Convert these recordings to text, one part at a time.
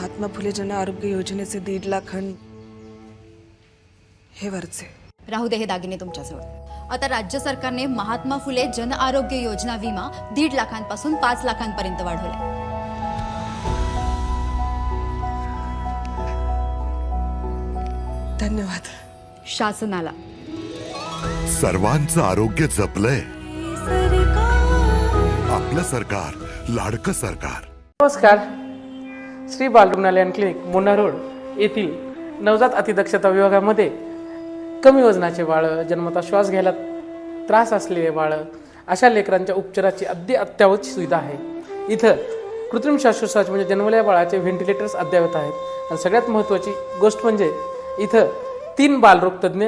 महात्मा फुले जन आरोग्य योजनेचे दीड लाखन हे वरचे. राहू दे हे दागिने तुमच्याजवळ. आता राज्य सरकारने महात्मा फुले जन आरोग्य योजना विमा दीड लाखांपासून पाच लाखांपर्यंत वाढवलाय. धन्यवाद. शासनाला. सर्वांचं आरोग्य जपलंय. आपलं सरकार लाडकं सरकार. नमस्कार. श्री बाल रुग्णालय आणि क्लिनिक मुन्ना रोड येथील नवजात अतिदक्षता विभागामध्ये कमी वजनाचे बाळं जन्मता श्वास घ्यायला त्रास असलेले बाळं अशा लेकरांच्या उपचाराची अगदी अत्यावत सुविधा आहे. इथं कृत्रिम श्वासोच्छवास म्हणजे जन्मल्या बाळाचे व्हेंटिलेटर्स अद्ययावत आहेत. आणि सगळ्यात महत्त्वाची गोष्ट म्हणजे इथं तीन बालरोगतज्ज्ञ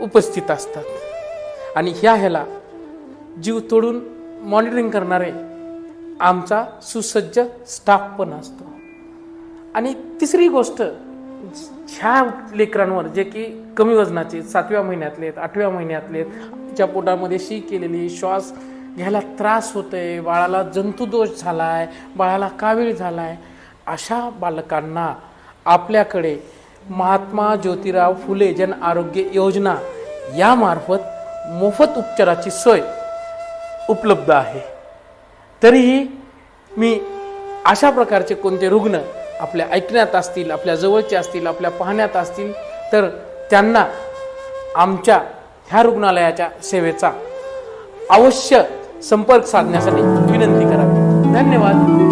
उपस्थित असतात. आणि ह्या ह्याला जीव तोडून मॉनिटरिंग करणारे आमचा सुसज्ज स्टाफ पण असतो. आणि तिसरी गोष्ट ह्या लेकरांवर जे की कमी वजनाचे सातव्या महिन्यातले आहेत आठव्या महिन्यातले आहेत तिच्या पोटामध्ये शी केलेली श्वास घ्यायला त्रास होतोय बाळाला जंतुदोष झाला आहे बाळाला कावीळ आहे अशा बालकांना आपल्याकडे महात्मा ज्योतिराव फुले जन आरोग्य योजना यामार्फत मोफत उपचाराची सोय उपलब्ध आहे. तरीही मी अशा प्रकारचे कोणते रुग्ण आपल्या ऐकण्यात असतील आपल्या जवळचे असतील आपल्या पाहण्यात असतील तर त्यांना आमच्या ह्या रुग्णालयाच्या सेवेचा अवश्य संपर्क साधण्यासाठी विनंती करा. धन्यवाद.